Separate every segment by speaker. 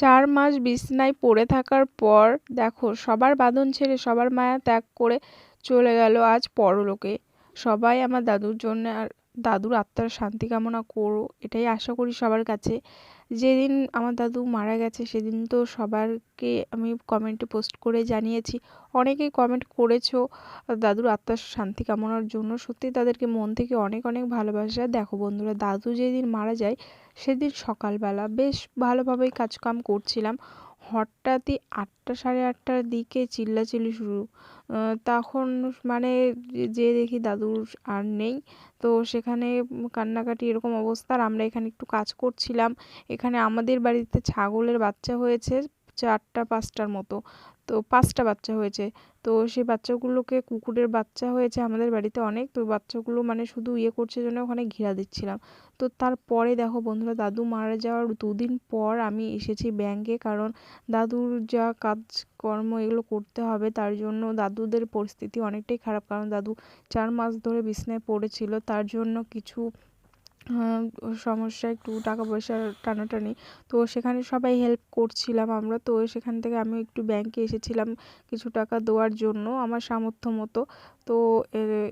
Speaker 1: চার মাস বিছনায় পড়ে থাকার পর দেখো, সবার বাঁধন ছেড়ে সবার মায়া ত্যাগ করে চলে গেল আজ পরলোকে। সবাই আমার দাদুর জন্য আর দাদুর আত্মার শান্তি কামনা করো, এটাই আশা করি সবার কাছে। যেদিন আমার দাদু মারা গেছে, সেদিন তো সবারকে আমি কমেন্টে পোস্ট করে জানিয়েছি। অনেকেই কমেন্ট করেছ দাদুর আত্মার শান্তি কামনার জন্য। সত্যি তাদেরকে মন থেকে অনেক অনেক ভালোবাসা। দেখো বন্ধুরা, দাদু যেদিন মারা যায়, সেদিন সকালবেলা বেশ ভালোভাবেই কাজকাম করছিলাম। হঠাৎই আটটা সাড়ে আটটার দিকে চিল্লাচিল্লি শুরু। তখন মানে যে দেখি দাদুর আর নেই, তো সেখানে কান্নাকাটি এরকম অবস্থা। আর আমরা এখানে একটু কাজ করছিলাম। এখানে আমাদের বাড়িতে ছাগলের বাচ্চা হয়েছে চারটা, পাঁচটার মতো। তো পাঁচটা বাচ্চা হয়েছে। তো সেই বাচ্চাগুলোকে কুকুরের বাচ্চা হয়েছে আমাদের বাড়িতে অনেক। তো বাচ্চাগুলো মানে শুধু ইয়ে করছে জন্য ওখানে ঘেরা দিচ্ছিলাম। তো তারপরে দেখো বন্ধুরা, দাদু মারা যাওয়ার দুদিন পর আমি এসেছি ব্যাংকে কারণ দাদুর যা কাজকর্ম এগুলো করতে হবে তার জন্য দাদুদের পরিস্থিতি অনেকটাই খারাপ। কারণ দাদু চার মাস ধরে বিছনায় পড়েছিল, তার জন্য কিছু সমস্যা একটু টাকা পয়সার টানাটানি। তো সেখানে সবাই হেল্প করছিলাম আমরা। তো সেখান থেকে আমিও একটু ব্যাংকে এসেছিলাম কিছু টাকা দেওয়ার জন্য আমার সামর্থ্য মতো। তো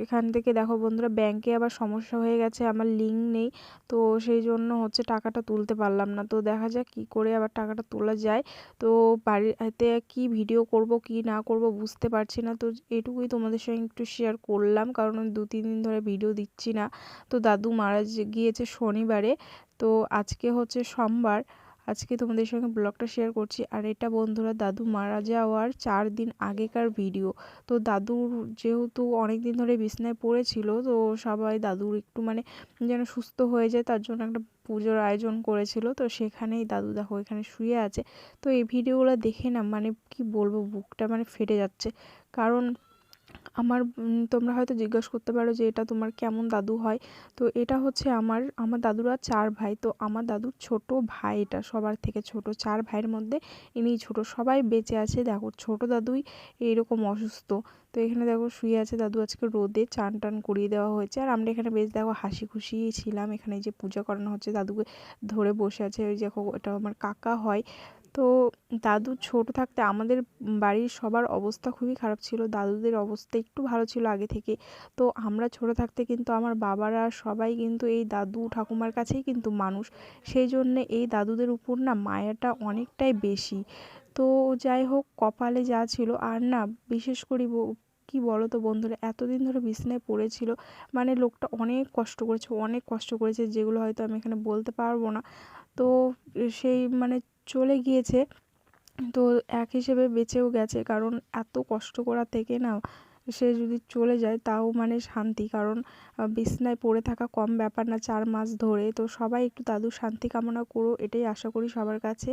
Speaker 1: এখান থেকে দেখো বন্ধুরা ব্যাংকে আবার সমস্যা হয়ে গেছে, আমার লিঙ্ক নেই। তো সেই জন্য হচ্ছে টাকাটা তুলতে পারলাম না। তো দেখা যাক কী করে আবার টাকাটা তোলা যায়। তো বাড়িতে কী ভিডিও করব, কী না করব বুঝতে পারছি না। তো এটুকুই তোমাদের সঙ্গে একটু শেয়ার করলাম। কারণ দু, তিন দিন ধরে ভিডিও দিচ্ছি না। তো দাদু মারা গিয়েছে শনিবারে। তো আজকে হচ্ছে সোমবার। আজকে তোমাদের সঙ্গে ব্লগটা শেয়ার করছি। আর এটা বন্ধুরা, দাদু মারা যাওয়ার চার দিন আগেকার ভিডিও তো দাদুর যেহেতু অনেক দিন ধরে বিছনায় পড়েছিল, তো সবাই দাদুর একটু মানে যেন সুস্থ হয়ে যায়, তার জন্য একটা পুজোর আয়োজন করেছিল। তো সেখানেই দাদু দেখো এখানে শুয়ে আছে। তো এই ভিডিওগুলো দেখে না মানে কি বলব, বুকটা মানে ফেটে যাচ্ছে। কারণ আমার তোমরা হয়তো জিজ্ঞেস করতে পারো যে এটা তোমার কেমন দাদু হয়। তো এটা হচ্ছে আমার আমার দাদুরা চার ভাই। তো আমার দাদুর ছোট ভাই এটা সবার থেকে ছোট। চার ভাইয়ের মধ্যে ইনিই ছোট। সবাই বেঁচে আছে। দেখো ছোট দাদুই এইরকম অসুস্থ। তো এখানে দেখো শুয়ে আছে দাদু আজকে রোদে চান টান করিয়ে দেওয়া হয়েছে। আর আমরা এখানে বেশ দেখো হাসি খুশিই ছিলাম। এখানে যে পূজা করানো হচ্ছে দাদুকে ধরে বসে আছে। ওই দেখো এটা আমার কাকা হয়। তো দাদু ছোট থাকতে আমাদের বাড়ির সবার অবস্থা খুবই খারাপ ছিল। দাদুদের অবস্থা একটু ভালো ছিল আগে থেকে। তো আমরা ছোট থাকতে কিন্তু আমার বাবারা সবাই কিন্তু এই দাদু ঠাকুমার কাছেই কিন্তু মানুষ। সেই জন্যে এই দাদুদের উপর না মায়াটা অনেকটাই বেশি। তো যাই হোক, কপালে যা ছিল আর না বিশেষ করি কী বলো তো বন্ধুরা, এতদিন ধরে বিছানায় পড়েছিল। মানে লোকটা অনেক কষ্ট করেছে, অনেক কষ্ট করেছে যেগুলো হয়তো আমি এখানে বলতে পারব না। তো সেই মানে চলে গিয়েছে। তো এক হিসেবে বেঁচেও গেছে। কারণ এত কষ্ট করা থেকে না সে যদি চলে যায় তাও মানে শান্তি। কারণ বিছনায় পড়ে থাকা কম ব্যাপার না, চার মাস ধরে। তো সবাই একটু দাদুর শান্তি কামনা করো, এটাই আশা করি সবার কাছে।